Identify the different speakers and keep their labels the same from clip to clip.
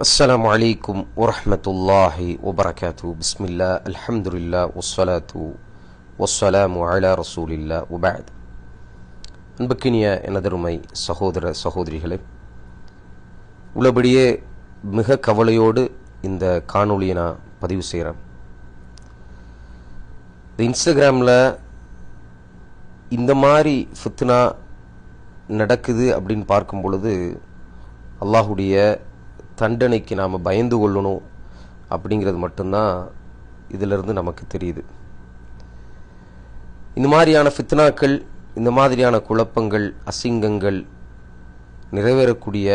Speaker 1: السلام عليكم ورحمة الله وبركاته بسم الله الحمد لله والصلاة والسلام على رسول الله وبعد அன்புக்கினிய எனதருமை சகோதர சகோதரிகளே உள்ளபடியே மிக கவலையோடு இந்த காணொளியை நான் பதிவு செய்கிறேன் இந்த இன்ஸ்டாகிராமில் இந்த மாதிரி ஃபித்னா நடக்குது அப்படின்னு பார்க்கும் பொழுது அல்லாஹுடைய தண்டனைக்கு நாம் பயந்து கொள்ளணும் அப்படிங்கிறது மட்டும்தான் இதிலிருந்து நமக்கு தெரியுது. இந்த மாதிரியான ஃபித்னாக்கள் இந்த மாதிரியான குழப்பங்கள் அசிங்கங்கள் நிறைவேறக்கூடிய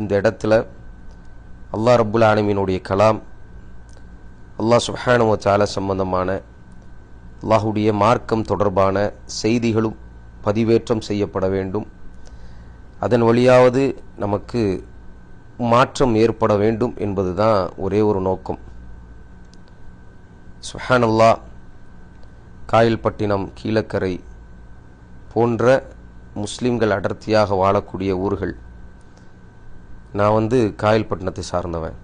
Speaker 1: இந்த இடத்துல அல்லாஹ் ரபுல் ஆலமீனுடைய கலாம் அல்லாஹ் சுஹானுவச்சால சம்பந்தமான அல்லாஹுடைய மார்க்கம் தொடர்பான செய்திகளும் பதிவேற்றம் செய்யப்பட வேண்டும். அதன் வழியாவது நமக்கு மாற்றம் ஏற்பட வேண்டும் என்பதுதான் ஒரே ஒரு நோக்கம். சுஹானல்லா காயல்பட்டினம் கீழக்கரை போன்ற முஸ்லிம்கள் அடர்த்தியாக வாழக்கூடிய ஊர்கள். நான் வந்து காயல்பட்டினத்தை சார்ந்தவன்.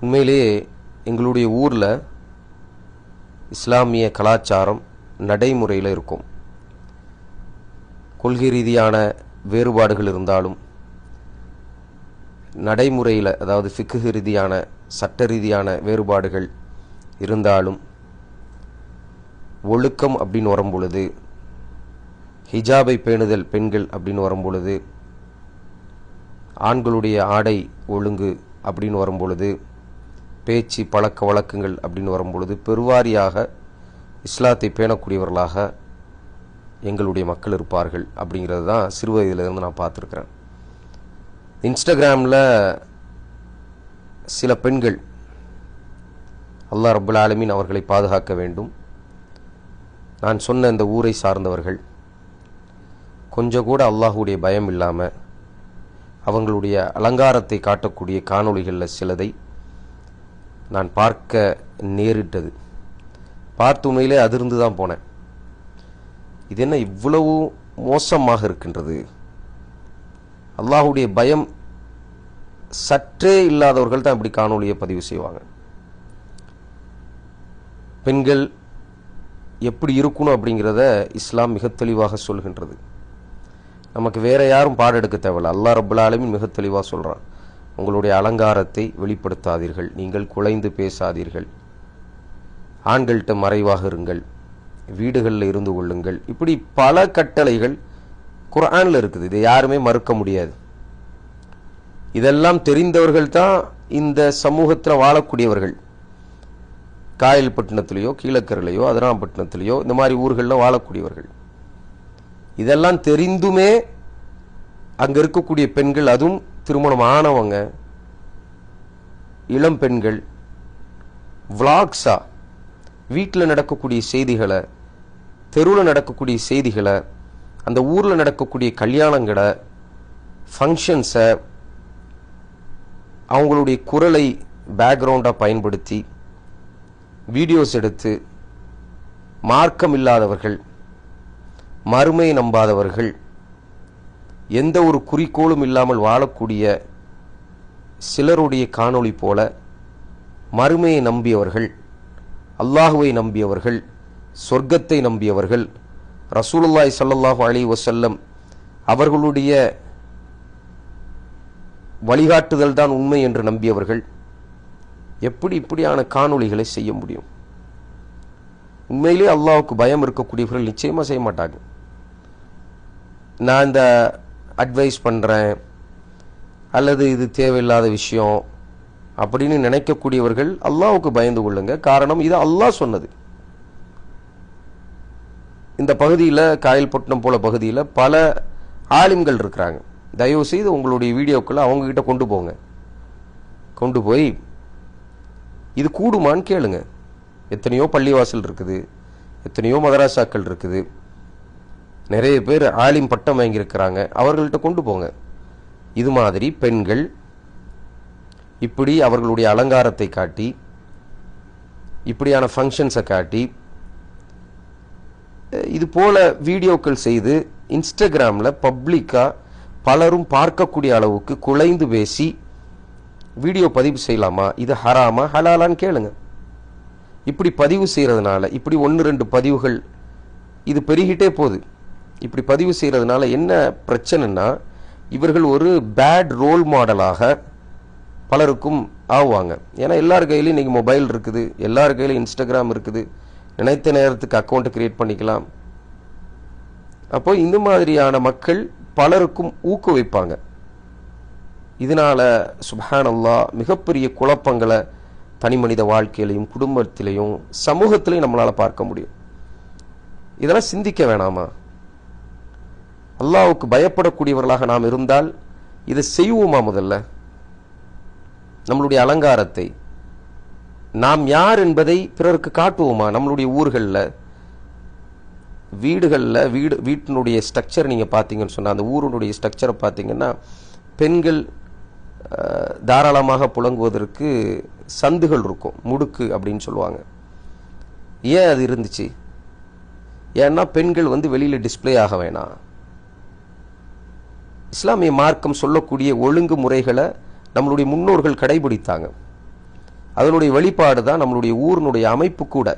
Speaker 1: உண்மையிலேயே எங்களுடைய ஊரில் இஸ்லாமிய கலாச்சாரம் நடைமுறையில் இருக்கும். கொள்கை ரீதியான வேறுபாடுகள் இருந்தாலும் நடைமுறையில் அதாவது ஃபிக்கு ரீதியான சட்ட ரீதியான வேறுபாடுகள் இருந்தாலும் ஒழுக்கம் அப்படின்னு வரும் பொழுது ஹிஜாபை பேணுதல் பெண்கள் அப்படின்னு வரும் பொழுது ஆண்களுடைய ஆடை ஒழுங்கு அப்படின்னு வரும் பொழுது பேச்சு பழக்க வழக்கங்கள் அப்படின்னு வரும் பொழுது பெருவாரியாக இஸ்லாத்தை பேணக்கூடியவர்களாக எங்களுடைய மக்கள் இருப்பார்கள் அப்படிங்கிறது தான் சிறு வயதிலிருந்து நான் பார்த்துருக்குறேன். இன்ஸ்டாகிராமில் சில பெண்கள் அல்லா ரபுல் ஆலமீன் அவர்களை பாதுகாக்க வேண்டும். நான் சொன்ன இந்த ஊரை சார்ந்தவர்கள் கொஞ்சம் கூட அல்லாஹுடைய பயம் இல்லாமல் அவங்களுடைய அலங்காரத்தை காட்டக்கூடிய காணொளிகளில் சிலதை நான் பார்க்க நேரிட்டது. பார்த்து உண்மையிலே அதிர்ந்து தான் போனேன். இது என்ன இவ்வளவு மோசமாக இருக்கின்றது? அல்லாஹுடைய பயம் சற்றே இல்லாதவர்கள் தான் இப்படி காணொலியை பதிவு செய்வாங்க. பெண்கள் எப்படி இருக்கணும் அப்படிங்கிறத இஸ்லாம் மிக தெளிவாக சொல்கின்றது. நமக்கு வேற யாரும் பாடெடுக்க தேவையில்ல. அல்லா ரபுல் ஆலமின் மிக தெளிவாக சொல்கிறான் உங்களுடைய அலங்காரத்தை வெளிப்படுத்தாதீர்கள். நீங்கள் குலைந்து பேசாதீர்கள். ஆண்கள்கிட்ட மறைவாக இருங்கள். வீடுகளில் இருந்து கொள்ளுங்கள். இப்படி பல கட்டளைகள் குரானில் இருக்குது. இதை யாருமே மறுக்க முடியாது. இதெல்லாம் தெரிந்தவர்கள் தான் இந்த சமூகத்தில் வாழக்கூடியவர்கள். காயல்பட்டினத்திலேயோ கீழக்கரையிலையோ அதனாம்பட்டினத்திலேயோ இந்த மாதிரி ஊர்களில் வாழக்கூடியவர்கள். இதெல்லாம் தெரிந்துமே அங்கே இருக்கக்கூடிய பெண்கள் அதுவும் திருமணம் ஆனவங்க இளம் பெண்கள் விளாக்ஸா வீட்டில் நடக்கக்கூடிய செய்திகளை தெருவில் நடக்கக்கூடிய செய்திகளை அந்த ஊரில் நடக்கக்கூடிய கல்யாணங்களை ஃபங்க்ஷன்ஸை அவங்களுடைய குரலை பேக்ரவுண்டாக பயன்படுத்தி வீடியோஸ் எடுத்து மார்க்கம் இல்லாதவர்கள் மறுமை நம்பாதவர்கள் எந்த ஒரு குறிக்கோளும் இல்லாமல் வாழக்கூடிய சிலருடைய காணொளி போல மறுமையை நம்பியவர்கள் அல்லாஹுவை நம்பியவர்கள் சொர்க்கத்தை நம்பியவர்கள் ரசூலுல்லாய் சல்லாஹூ அலி வசல்லம் அவர்களுடைய வழிகாட்டுதல் தான் உண்மை என்று நம்பியவர்கள் எப்படி இப்படியான காணொளிகளை செய்ய முடியும்? உண்மையிலே அல்லாவுக்கு பயம் இருக்கக்கூடியவர்கள் நிச்சயமாக செய்ய மாட்டாங்க. நான் இந்த அட்வைஸ் பண்ணுறேன் அல்லது இது தேவையில்லாத விஷயம் அப்படின்னு நினைக்கக்கூடியவர்கள் அல்லாவுக்கு பயந்து கொள்ளுங்க. காரணம் இது அல்லாஹ் சொன்னது. இந்த பகுதியில் காயல்பட்டினம் போல பகுதியில் பல ஆலிம்கள் இருக்கிறாங்க. தயவு செய்து உங்களுடைய வீடியோக்களை அவங்கக்கிட்ட கொண்டு போங்க. கொண்டு போய் இது கூடுமான்னு கேளுங்க. எத்தனையோ பள்ளிவாசல் இருக்குது எத்தனையோ மதராசாக்கள் இருக்குது. நிறைய பேர் ஆலிம் பட்டம் வாங்கியிருக்கிறாங்க. அவர்கள்ட்ட கொண்டு போங்க. இது மாதிரி பெண்கள் இப்படி அவர்களுடைய அலங்காரத்தை காட்டி இப்படியான ஃபங்க்ஷன்ஸை காட்டி இது போல வீடியோக்கள் செய்து இன்ஸ்டாகிராமில் பப்ளிக்காக பலரும் பார்க்கக்கூடிய அளவுக்கு குலைந்து பேசி வீடியோ பதிவு செய்யலாமா? இது ஹராமா? ஹலாலான்னு கேளுங்க. இப்படி பதிவு செய்கிறதுனால இப்படி ஒன்று ரெண்டு பதிவுகள் இது பெருகிட்டே போகுது. இப்படி பதிவு செய்கிறதுனால என்ன பிரச்சனைன்னா இவர்கள் ஒரு பேட் ரோல் மாடலாக பலருக்கும் ஆவாங்க ஏன்னா எல்லார் கையிலையும் இன்றைக்கி மொபைல் இருக்குது எல்லார் கையிலையும் இன்ஸ்டாகிராம் இருக்குது. நினைத்த நேரத்துக்கு அக்கௌண்ட்டை கிரியேட் பண்ணிக்கலாம். அப்போ இந்த மாதிரியான மக்கள் பலருக்கும் ஊக்குவிப்பாங்க. இதனால சுபஹானல்லா அல்லாஹ் மிகப்பெரிய குழப்பங்களை தனி மனித வாழ்க்கையிலையும் குடும்பத்திலையும் சமூகத்திலையும் நம்மளால பார்க்க முடியும். இதெல்லாம் சிந்திக்க வேணாமா? அல்லாவுக்கு பயப்படக்கூடியவர்களாக நாம் இருந்தால் இதை செய்வோமா முதல்ல? நம்மளுடைய அலங்காரத்தை நாம் யார் என்பதை பிறருக்கு காட்டுவோமா? நம்மளுடைய ஊர்களில். வீடுகளில் வீடு வீட்டினுடைய ஸ்ட்ரக்சர் நீங்கள் பார்த்தீங்கன்னு சொன்னால் அந்த ஊருடைய ஸ்ட்ரக்சரை பார்த்தீங்கன்னா பெண்கள் தாராளமாக புழங்குவதற்கு சந்துகள் இருக்கும் முடுக்கு அப்படின்னு சொல்லுவாங்க. ஏன் அது இருந்துச்சு? ஏன்னா பெண்கள் வந்து வெளியில் டிஸ்ப்ளே ஆக வேணாம். இஸ்லாமிய மார்க்கம் சொல்லக்கூடிய ஒழுங்கு முறைகளை நம்மளுடைய முன்னோர்கள் கடைபிடித்தாங்க. அதனுடைய வெளிப்பாடு தான் நம்மளுடைய ஊரினுடைய அமைப்பு கூட.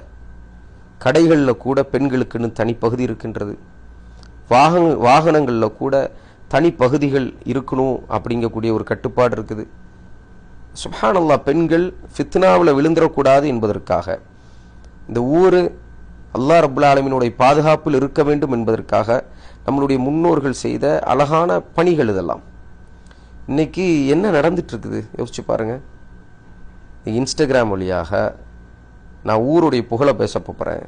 Speaker 1: கடைகளில் கூட பெண்களுக்குன்னு தனிப்பகுதி இருக்கின்றது. வாகன வாகனங்களில் கூட தனிப்பகுதிகள் இருக்கணும் அப்படிங்கக்கூடிய ஒரு கட்டுப்பாடு இருக்குது. சுஹானல்லா பெண்கள் ஃபித்னாவில் விழுந்துடக்கூடாது என்பதற்காக. இந்த ஊர் அல்லாஹ் ரபுல்லா ஆலமினுடைய பாதுகாப்பில் இருக்க வேண்டும் என்பதற்காக நம்மளுடைய முன்னோர்கள் செய்த அழகான பணிகள் இதெல்லாம். இன்னைக்கு என்ன நடந்துட்டு இருக்குது? யோசிச்சு பாருங்கள் இன்ஸ்டாகிராம் வழியாக நான் ஊருடைய புகழை பேச போகிறேன்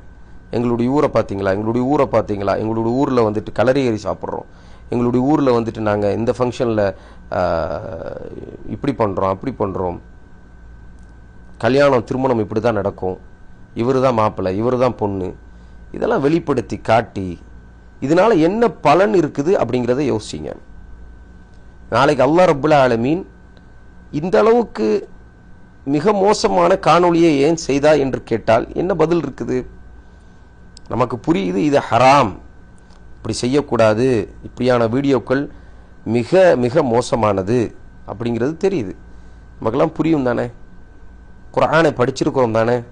Speaker 1: எங்களுடைய ஊரை பார்த்தீங்களா? எங்களுடைய ஊரை பார்த்தீங்களா? எங்களுடைய ஊரில் வந்துட்டு கலரி ஏறி சாப்பிட்றோம். எங்களுடைய ஊரில் வந்துட்டு நாங்கள் இந்த ஃபங்க்ஷனில் இப்படி பண்ணுறோம் அப்படி பண்ணுறோம் கல்யாணம் திருமணம் இப்படி தான் நடக்கும். இவர் தான் மாப்பிள்ளை இவர் தான் பொண்ணு. இதெல்லாம் வெளிப்படுத்தி காட்டி இதனால் என்ன பலன் இருக்குது அப்படிங்கிறத யோசிங்க. நாளைக்கு அல்லா ரப்புல் ஆலமீன் இந்த அளவுக்கு மிக மோசமான காணொளியை ஏன் செய்தா என்று கேட்டால் என்ன பதில் இருக்குது? நமக்கு புரியுது இது ஹராம். இப்படி செய்யக்கூடாது. இப்படியான வீடியோக்கள் மிக மிக மோசமானது அப்படிங்கிறது தெரியுது. நமக்கெல்லாம் புரியும் தானே? குரானை படிச்சிருக்கிறோம் தானே?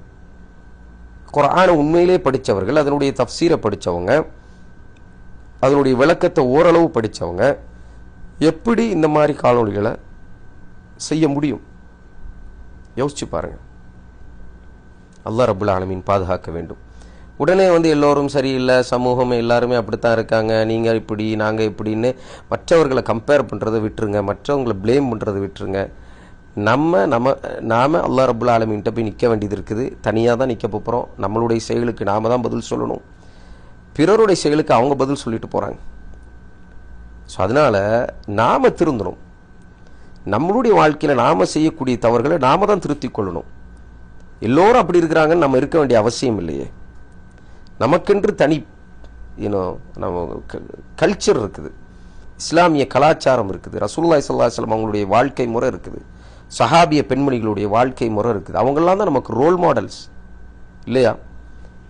Speaker 1: குரானை உண்மையிலே படித்தவர்கள் அதனுடைய தஃப்சீரை படித்தவங்க அதனுடைய விளக்கத்தை ஓரளவு படித்தவங்க எப்படி இந்த மாதிரி காணொலிகளை செய்ய முடியும்? யோசிச்சு பாருங்க. அல்லா ரபுல் ஆலமீன் பாதுகாக்க வேண்டும். உடனே வந்து எல்லோரும் சரியில்லை சமூகம் எல்லாருமே அப்படித்தான் இருக்காங்க நீங்கள் இப்படி நாங்கள் இப்படின்னு மற்றவர்களை கம்பேர் பண்ணுறதை விட்டுருங்க மற்றவங்களை ப்ளேம் பண்ணுறதை விட்டுருங்க. நம்ம நம்ம நாம அல்லா ரபுல் ஆலமீன்கிட்ட போய் நிற்க வேண்டியது இருக்குது. தனியாக தான் நிற்க போகிறோம் நம்மளுடைய செயலுக்கு நாம் தான் பதில் சொல்லணும். பிறருடைய செயலுக்கு அவங்க பதில் சொல்லிட்டு போகிறாங்க ஸோ அதனால் நாம் திருந்தணும். நம்மளுடைய வாழ்க்கையில் நாம் செய்யக்கூடிய தவறுகளை நாம தான் திருத்திக் கொள்ளணும். எல்லோரும் அப்படி இருக்கிறாங்கன்னு நம்ம இருக்க வேண்டிய அவசியம் இல்லையே. நமக்கென்று தனி யூனோ நம்ம கல்ச்சர் இருக்குது. இஸ்லாமிய கலாச்சாரம் இருக்குது. ரசூல்லாய் சல்லாஹலம் அவங்களுடைய வாழ்க்கை முறை இருக்குது. சஹாபிய பெண்மணிகளுடைய வாழ்க்கை முறை இருக்குது. அவங்கெல்லாம் தான் நமக்கு ரோல் மாடல்ஸ் இல்லையா?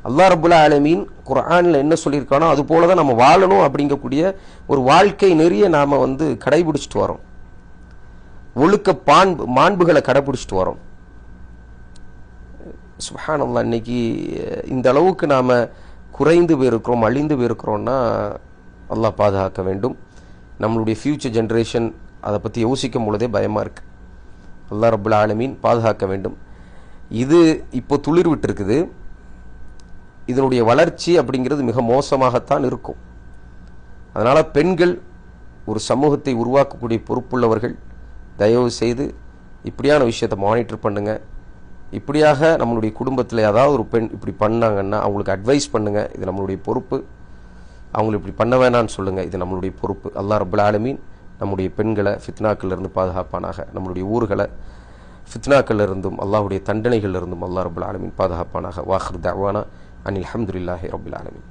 Speaker 1: அல்லா ரபுல்லா ஆலமீன் குரானில் என்ன சொல்லியிருக்கானோ அது போல தான் நம்ம வாழணும் அப்படிங்கக்கூடிய ஒரு வாழ்க்கை நெறிய நாம் வந்து கடைபிடிச்சிட்டு வரோம். ஒழுக்க பான்பு மாண்புகளை கடைபிடிச்சிட்டு வரோம். சுபஹானல்லாஹ் இன்னைக்கு இந்த அளவுக்கு நாம் குறைந்து போயிருக்கிறோம் அழிந்து போயிருக்கிறோம்னா அல்லாஹ் பாதுகாக்க வேண்டும். நம்மளுடைய ஃப்யூச்சர் ஜென்ரேஷன் அதை பற்றி யோசிக்கும் பொழுதே பயமாக இருக்குது அல்லா ரபுல் ஆலமீன் பாதுகாக்க வேண்டும். இது இப்போ துளிர் விட்டுருக்குது இதனுடைய வளர்ச்சி அப்படிங்கிறது மிக மோசமாகத்தான் இருக்கும். அதனால் பெண்கள் ஒரு சமூகத்தை உருவாக்கக்கூடிய பொறுப்புள்ளவர்கள் தயவு செய்து இப்படியான விஷயத்தை மானிட்டர் பண்ணுங்கள் இப்படியாக நம்மளுடைய குடும்பத்தில் ஏதாவது ஒரு பெண் இப்படி பண்ணாங்கன்னா அவங்களுக்கு அட்வைஸ் பண்ணுங்கள் இது நம்மளுடைய பொறுப்பு. அவங்களை இப்படி பண்ண வேணாம்னு சொல்லுங்கள் இது நம்மளுடைய பொறுப்பு. அல்லாஹ் ரபுல் ஆலமீன் நம்முடைய பெண்களை ஃபித்னாக்கிலிருந்து பாதுகாப்பானாக நம்மளுடைய ஊர்களை ஃபித்னாக்கிலிருந்தும் இருந்தும் தண்டனைகளிலிருந்தும் தண்டனைகள்ல அல்லாஹ் ரபுல் ஆலமீன் பாதுகாப்பானாக. வாஹர் தவானா அனில் அஹமதுல்லாஹி ரபுல் ஆலமீன்.